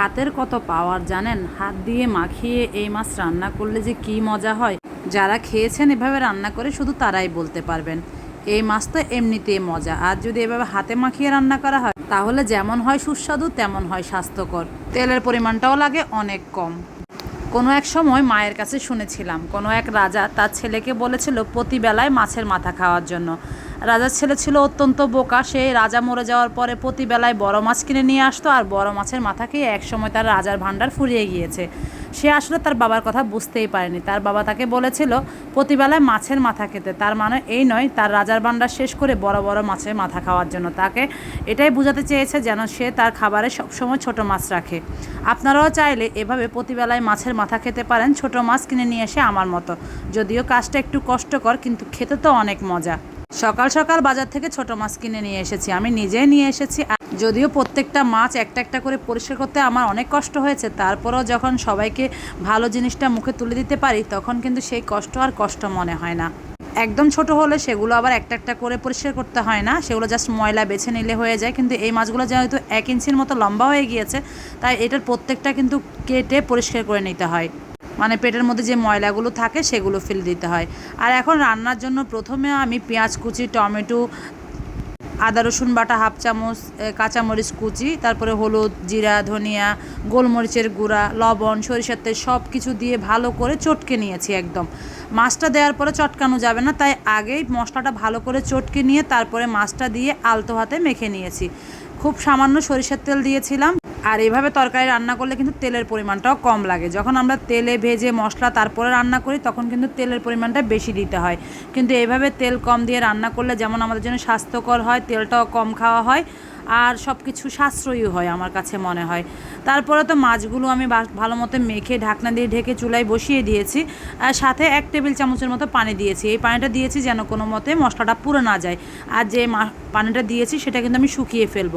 হাতের কত পাওয়ার জানেন? হাত দিয়ে মাখিয়ে এই মাছ রান্না করলে যে কি মজা হয়? যারা খেয়েছেন এভাবে রান্না করে শুধু তারাই বলতে পারবেন। এই মাছ তো এমনিতেই মজা। আর যদি এভাবে হাতে মাখিয়ে রান্না করা হয়, তাহলে যেমন হয় সুস্বাদু, তেমন হয় স্বাস্থ্যকর। তেলের পরিমাণটাও লাগে অনেক কম। কোনো এক সময় মায়ের কাছে শুনেছিলাম, কোনো এক রাজা তার ছেলেকে বলেছিল, প্রতিবেলায় মাছের মাথা খাওয়ার জন্য। রাজার ছেলে ছিল অত্যন্ত বোকা। সে রাজা মরে যাওয়ার পরে প্রতিবেলায় বড় মাছ কিনে নিয়ে আসতো আর বড় মাছের মাথা খেয়ে একসময় তার রাজার ভাণ্ডার ফুরিয়ে গিয়েছে। সে আসলে তার বাবার কথা বুঝতেই পারেনি। তার বাবা তাকে বলেছিল, প্রতিবেলায় মাছের মাথা খেতে। তার মানে এই নয়, তার রাজার ভাণ্ডার শেষ করে বড় বড় মাছের মাথা খাওয়ার জন্য। তাকে এটাই বোঝাতে চেয়েছে যেন সে তার খাবারে সবসময় ছোট মাছ রাখে। আপনারাও চাইলে এভাবে প্রতিবেলায় মাছের মাথা খেতে পারেন। ছোট মাছ কিনে নিয়ে এসে আমার মতো। যদিও কাজটা একটু কষ্টকর, কিন্তু খেতে তো অনেক মজা। সকাল সকাল বাজার থেকে ছোট মাছ কিনে নিয়ে এসেছি। আমি নিজেই নিয়ে এসেছি। যদিও প্রত্যেকটা মাছ একটা একটা করে পরিষ্কার করতে আমার অনেক কষ্ট হয়েছে, তারপরেও যখন সবাইকে ভালো জিনিসটা মুখে তুলে দিতে পারি, তখন কিন্তু সেই কষ্ট আর কষ্ট মনে হয় না। একদম ছোট হলে সেগুলো আবার একটা একটা করে পরিষ্কার করতে হয় না। সেগুলো জাস্ট ময়লা বেছে নিলে হয়ে যায়। কিন্তু এই মাছগুলো যেহেতু এক ইঞ্চির মতো লম্বা হয়ে গিয়েছে, তাই এটার প্রত্যেকটা কিন্তু কেটে পরিষ্কার করে নিতে হয়। মানে পেটের মধ্যে যে ময়লাগুলো থাকে সেগুলো ফেলে দিতে হয়। আর এখন রান্নার জন্য প্রথমে আমি পেঁয়াজ কুচি, টমেটো, আদা, রসুন বাটা হাফ চামচ কাঁচামরিচ কুচি, তারপরে হলুদ, জিরা, ধনিয়া, গোলমরিচের গুঁড়া, লবণ, সরিষার তেল সব কিছু দিয়ে ভালো করে চটকে নিয়েছি একদম। মাছটা দেওয়ার পরে চটকানো যাবে না, তাই আগেই মশলাটা ভালো করে চটকে নিয়ে তারপরে মাছটা দিয়ে আলতো হাতে মেখে নিয়েছি। খুব সামান্য সরিষার তেল দিয়েছিলাম আর এভাবে তরকারি রান্না করলে কিন্তু তেলের পরিমাণটাও কম লাগে। যখন আমরা তেলে ভেজে মশলা তারপরে রান্না করি, তখন কিন্তু তেলের পরিমাণটা বেশি দিতে হয়। কিন্তু এভাবে তেল কম দিয়ে রান্না করলে যেমন আমাদের জন্য স্বাস্থ্যকর হয়, তেলটাও কম খাওয়া হয় আর সব কিছু সাশ্রয়ী হয় আমার কাছে মনে হয়। তারপরে তো মাছগুলো আমি ভালো মতো মেখে ঢাকনা দিয়ে ঢেকে চুলায় বসিয়ে দিয়েছি। আর সাথে এক টেবিল চামচের মতো পানি দিয়েছি। এই পানিটা দিয়েছি যেন কোনো মতে মশলাটা পুরো না যায়। আর যে পানিটা দিয়েছি সেটা কিন্তু আমি শুকিয়ে ফেলব।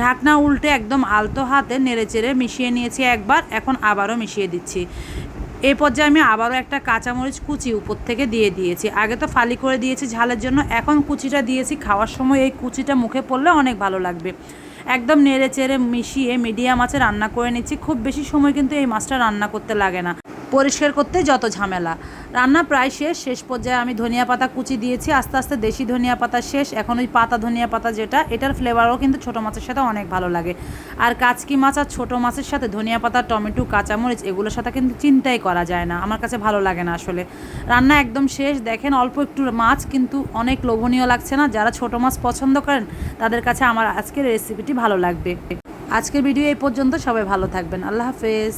ঢাকনা উল্টে একদম আলতো হাতে নেড়ে চেড়ে মিশিয়ে নিয়েছি একবার। এখন আবারও মিশিয়ে দিচ্ছি। এই পর্যায়ে আমি আবারও একটা কাঁচামরিচ কুচি উপর থেকে দিয়ে দিয়েছি। আগে তো ফালি করে দিয়েছি ঝালের জন্য, এখন কুচিটা দিয়েছি খাওয়ার সময় এই কুচিটা মুখে পড়লে অনেক ভালো লাগবে। একদম নেড়ে চেড়ে মিশিয়ে মিডিয়াম মাছে রান্না করে নিচ্ছি, খুব বেশি সময় কিন্তু এই মাছটা রান্না করতে লাগে না। পরিষ্কার করতে যত ঝামেলা। রান্না প্রায় শেষ শেষ পর্যায়ে আমি ধনিয়া পাতা কুচি দিয়েছি, আস্তে আস্তে দেশি ধনিয়া পাতা শেষ, এখন ওই পাতা ধনিয়া পাতা যেটা, এটার ফ্লেভারও কিন্তু ছোটো মাছের সাথে অনেক ভালো লাগে। আর কাচকি মাছ আর ছোটো মাছের সাথে ধনিয়া পাতা, টমেটো, কাঁচামরিচ এগুলোর সাথে কিন্তু চিন্তাই করা যায় না, আমার কাছে ভালো লাগে না আসলে। রান্না একদম শেষ, দেখেন অল্প একটু মাছ কিন্তু অনেক লোভনীয় লাগছে না, যারা ছোটো মাছ পছন্দ করেন, তাদের কাছে আমার আজকের রেসিপিটি ভালো লাগবে। আজকের ভিডিও এই পর্যন্ত, সবাই ভালো থাকবেন, আল্লাহ হাফেজ।